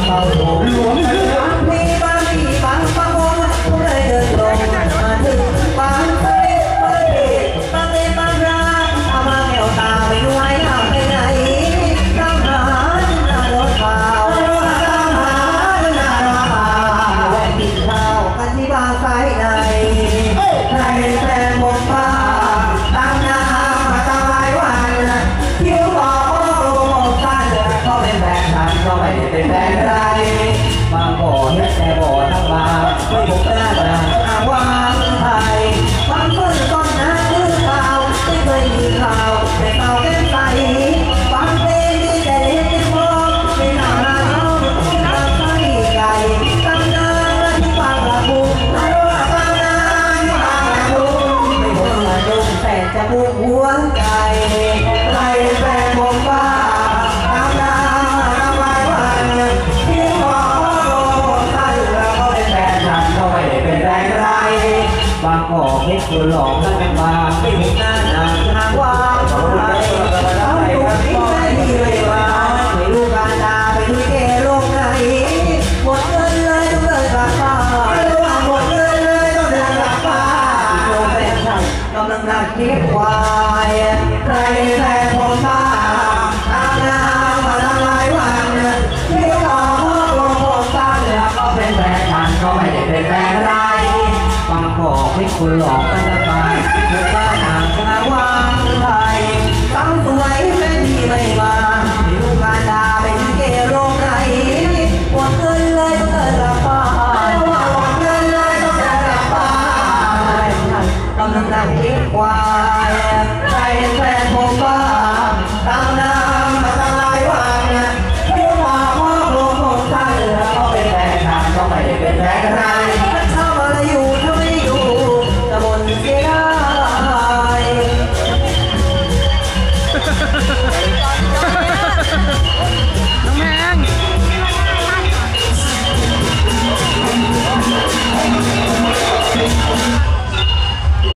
Natal bom. ไม่บอกหน้าตาอาวางไทยความเพื่นต้นน้ำมือเป่าไม่เคยมีข่าวแต่ข่าแก้มใสฟังเพลงที่แต่เห็นในโลกไม่น่ารักตั้ใจตั้งเดินที่ฟังระบุอารมณ์บงนานบางระบุไม่บอกแต่จะบุกหัวใจ เล็กตัหลอกได้เป็นบาไม่เห็นหน้านางทางว่างเท่าไร คนหลอกกันละบาเธอบ้าหางกะว่าไทยตั้งสวยไม่ดีไม่มามีลูกกาดาเป็นเกโรงไหนหมดเงินเลยต้องเกิดละบาหมดเงินเลยต้องเกิดละบาต้องทำได้ดีกวาา